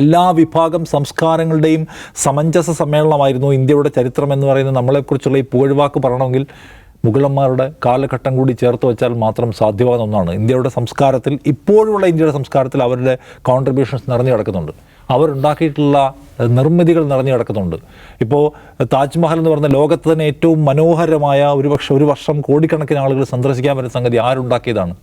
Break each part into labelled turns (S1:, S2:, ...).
S1: എല്ലാ വിഭാഗം സംസ്കാരങ്ങളുടെയും സമഞ്ജസ സമ്മേളനമായിരുന്നു ഇന്ത്യയുടെ ചരിത്രം എന്ന് പറയുന്നത്. നമ്മളെക്കുറിച്ചുള്ള ഈ പുകഴ്വാക്ക് പറയണമെങ്കിൽ മുഗളന്മാരുടെ കാലഘട്ടം കൂടി ചേർത്ത് വെച്ചാൽ മാത്രം സാധ്യമാകുന്ന ഒന്നാണ് ഇന്ത്യയുടെ സംസ്കാരത്തിൽ ഇപ്പോഴുള്ള ഇന്ത്യയുടെ സംസ്കാരത്തിൽ അവരുടെ കോൺട്രിബ്യൂഷൻസ് നിറഞ്ഞു കിടക്കുന്നുണ്ട്. അവരുണ്ടാക്കിയിട്ടുള്ള നിർമ്മിതികൾ നിറഞ്ഞു കിടക്കുന്നുണ്ട്. ഇപ്പോൾ താജ്മഹൽ എന്ന് പറഞ്ഞ ലോകത്ത് തന്നെ ഏറ്റവും മനോഹരമായ ഒരു പക്ഷെ ഒരു വർഷം കോടിക്കണക്കിന് ആളുകൾ സന്ദർശിക്കാൻ വരുന്ന സംഗതി ആരുണ്ടാക്കിയതാണ്?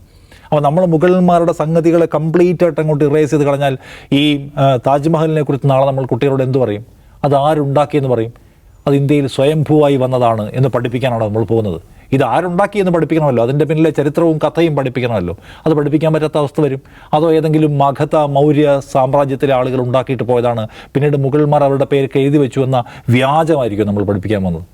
S1: അപ്പോൾ നമ്മൾ മുഗളന്മാരുടെ സംഗതികളെ കംപ്ലീറ്റ് ആയിട്ട് അങ്ങോട്ട് ഇറേസ് ചെയ്ത് കളഞ്ഞാൽ ഈ താജ്മഹലിനെ കുറിച്ച് നാളെ നമ്മൾ കുട്ടികളോട് എന്ത് പറയും? അത് ആരുണ്ടാക്കിയെന്ന് പറയും? അത് ഇന്ത്യയിൽ സ്വയംഭൂവായി വന്നതാണ് എന്ന് പഠിപ്പിക്കാനാണ് നമ്മൾ പോകുന്നത്. ഇത് ആരുണ്ടാക്കിയെന്ന് പഠിപ്പിക്കണമല്ലോ? അതിന്റെ പിന്നിലെ ചരിത്രവും കഥയും പഠിപ്പിക്കണമല്ലോ? അത് പഠിപ്പിക്കാൻ പറ്റാത്ത അവസ്ഥ വരും. അതോ ഏതെങ്കിലും മഗധ മൗര്യ സാമ്രാജ്യത്തിലെ ആളുകൾ ഉണ്ടാക്കിയിട്ട് പോയതാണ്. പിന്നീട് മുഗൾമാർ അവരുടെ പേരൊക്കെ എഴുതി വെച്ചു എന്ന വ്യാജമായിരിക്കും നമ്മൾ പഠിപ്പിക്കാൻ വന്നത്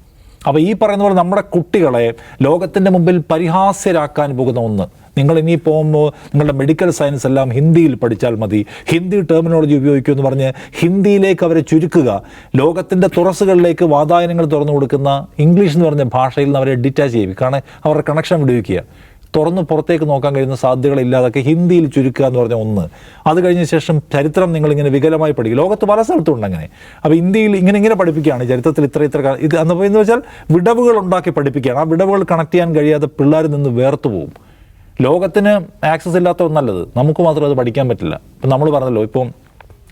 S1: അപ്പോൾ ഈ പറയുന്ന പോലെ നമ്മുടെ കുട്ടികളെ ലോകത്തിന്റെ മുമ്പിൽ പരിഹാസ്യരാക്കാൻ പോകുന്ന ഒന്ന് നിങ്ങൾ ഇനി പോകുമ്പോൾ നിങ്ങളുടെ മെഡിക്കൽ സയൻസ് എല്ലാം ഹിന്ദിയിൽ പഠിച്ചാൽ മതി. ഹിന്ദി ടെർമിനോളജി ഉപയോഗിക്കൂ എന്ന് പറഞ്ഞ് ഹിന്ദിയിലേക്ക് അവരെ ചുരുക്കുക. ലോകത്തിന്റെ തുറസുകളിലേക്ക് വാതായനങ്ങൾ തുറന്നു കൊടുക്കുന്ന ഇംഗ്ലീഷ് എന്ന് പറഞ്ഞ ഭാഷയിൽ നിന്ന് അവരെ ഡിറ്റാച്ച് ചെയ്യും. കാരണം അവരുടെ കണക്ഷൻ വിടുവിക്കുക. തുറന്ന് പുറത്തേക്ക് നോക്കാൻ കഴിയുന്ന സാധ്യതകളില്ലാതൊക്കെ ഹിന്ദിയിൽ ചുരുക്കുക എന്ന് പറഞ്ഞ ഒന്ന്. അത് കഴിഞ്ഞ ശേഷം ചരിത്രം നിങ്ങളിങ്ങനെ വികലമായി പഠിക്കും. ലോകത്ത് പല സ്ഥലത്തും ഉണ്ട് അങ്ങനെ. അപ്പോൾ ഇന്ത്യയിൽ ഇങ്ങനെ ഇങ്ങനെ പഠിപ്പിക്കുകയാണ്. ചരിത്രത്തിൽ ഇത്ര ഇത്ര ഇത് എന്ന് വെച്ചാൽ വിടവുകൾ ഉണ്ടാക്കി പഠിപ്പിക്കുകയാണ്. ആ വിടവുകൾ കണക്ട് ചെയ്യാൻ കഴിയാതെ പിള്ളേർ നിന്ന് വേർത്തു പോകും ലോകത്തിന് ആക്സസ് ഇല്ലാത്ത ഒന്നല്ലത്. നമുക്ക് മാത്രം അത് പഠിക്കാൻ പറ്റില്ല. ഇപ്പം നമ്മൾ പറഞ്ഞല്ലോ ഇപ്പം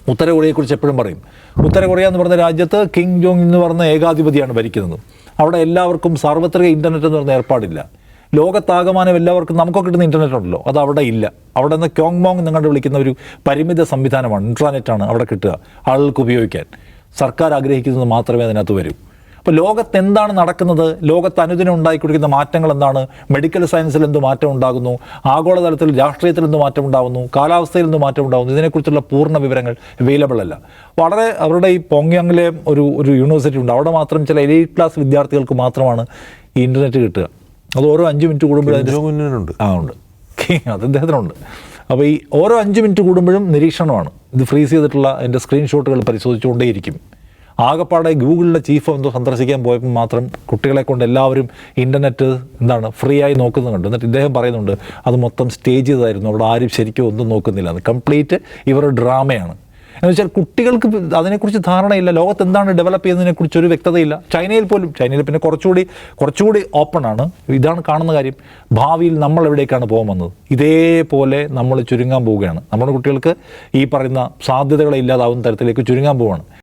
S1: ഉത്തര കൊറിയയെക്കുറിച്ച് എപ്പോഴും പറയും. ഉത്തര കൊറിയ എന്ന് പറഞ്ഞ രാജ്യത്ത് കിങ് ജോങ് എന്ന് പറഞ്ഞ ഏകാധിപതിയാണ് ഭരിക്കുന്നത്. അവിടെ എല്ലാവർക്കും സാർവത്രിക ഇന്റർനെറ്റ് എന്ന് പറഞ്ഞ ഏർപ്പാടില്ല. ലോകത്താകമാനം എല്ലാവർക്കും നമുക്കൊക്കെ കിട്ടുന്ന ഇന്റർനെറ്റ് ഉണ്ടല്ലോ. അത് അവിടെ ഇല്ല. അവിടെ നിന്ന് ക്യോങ് മോങ് നിങ്ങളുടെ വിളിക്കുന്ന ഒരു പരിമിത സംവിധാനമാണ്. ഇൻട്രാനെറ്റാണ് അവിടെ കിട്ടുക. ആളുകൾക്ക് ഉപയോഗിക്കാൻ. സർക്കാർ ആഗ്രഹിക്കുന്നത് മാത്രമേ അതിനകത്ത് വരൂ. അപ്പോൾ ലോകത്ത് എന്താണ് നടക്കുന്നത്? ലോകത്ത് അനുദിനം ഉണ്ടായിക്കൊടുക്കുന്ന മാറ്റങ്ങൾ എന്താണ്? മെഡിക്കൽ സയൻസിൽ എന്ത് മാറ്റം ഉണ്ടാകുന്നു? ആഗോളതലത്തിൽ രാഷ്ട്രീയത്തിൽ എന്ത് മാറ്റം ഉണ്ടാകുന്നു? കാലാവസ്ഥയിൽ എന്ത് മാറ്റം ഉണ്ടാകുന്നു? ഇതിനെക്കുറിച്ചുള്ള പൂർണ വിവരങ്ങൾ അവൈലബിൾ അല്ല. വളരെ അവരുടെ ഈ പോങ്യാങ്ങിലെ ഒരു ഒരു യൂണിവേഴ്സിറ്റി ഉണ്ട്. അവിടെ മാത്രം ചില എലൈറ്റ് ക്ലാസ് വിദ്യാർത്ഥികൾക്ക് മാത്രമാണ് ഈ ഇന്റർനെറ്റ് കിട്ടുക. അത് ഓരോ അഞ്ച് മിനിറ്റ് കൂടുമ്പോഴും
S2: അതിന്റെ
S1: ആ ഉണ്ട്. അത് അദ്ദേഹത്തിനുണ്ട്. അപ്പോൾ ഈ ഓരോ അഞ്ച് മിനിറ്റ് കൂടുമ്പോഴും നിരീക്ഷണമാണ്. ഇത് ഫ്രീസ് ചെയ്തിട്ടുള്ള അതിന്റെ സ്ക്രീൻഷോട്ടുകൾ പരിശോധിച്ചുകൊണ്ടേയിരിക്കും. ആകപ്പാടെ ഗൂഗിളിലെ ചീഫ് എന്തോ സന്ദർശിക്കാൻ പോയപ്പോൾ മാത്രം കുട്ടികളെ കൊണ്ട് എല്ലാവരും ഇന്റർനെറ്റ് എന്താണ് ഫ്രീ ആയി നോക്കുന്നുണ്ട്. എന്നിട്ട് ഇദ്ദേഹം പറയുന്നുണ്ട് അത് മൊത്തം സ്റ്റേജ് ചെയ്തായിരുന്നു. അവിടെ ആരും ശരിക്കും ഒന്നും നോക്കുന്നില്ല. അത് കംപ്ലീറ്റ് ഇവരുടെ ഡ്രാമയാണ്. എന്ന് വെച്ചാൽ കുട്ടികൾക്ക് അതിനെക്കുറിച്ച് ധാരണയില്ല. ലോകത്ത് എന്താണ് ഡെവലപ്പ് ചെയ്യുന്നതിനെക്കുറിച്ച് ഒരു വ്യക്തതയില്ല. ചൈനയിൽ പോലും ചൈനയിൽ പിന്നെ കുറച്ചുകൂടി കുറച്ചുകൂടി ഓപ്പൺ ആണ്. ഇതാണ് കാണുന്ന കാര്യം. ഭാവിയിൽ നമ്മൾ എവിടേക്കാണ് പോകാൻ വന്നത്? ഇതേപോലെ നമ്മൾ ചുരുങ്ങാൻ പോവുകയാണ്. നമ്മുടെ കുട്ടികൾക്ക് ഈ പറയുന്ന സാധ്യതകളെ ഇല്ലാതാവുന്ന തരത്തിലേക്ക് ചുരുങ്ങാൻ പോവുകയാണ്.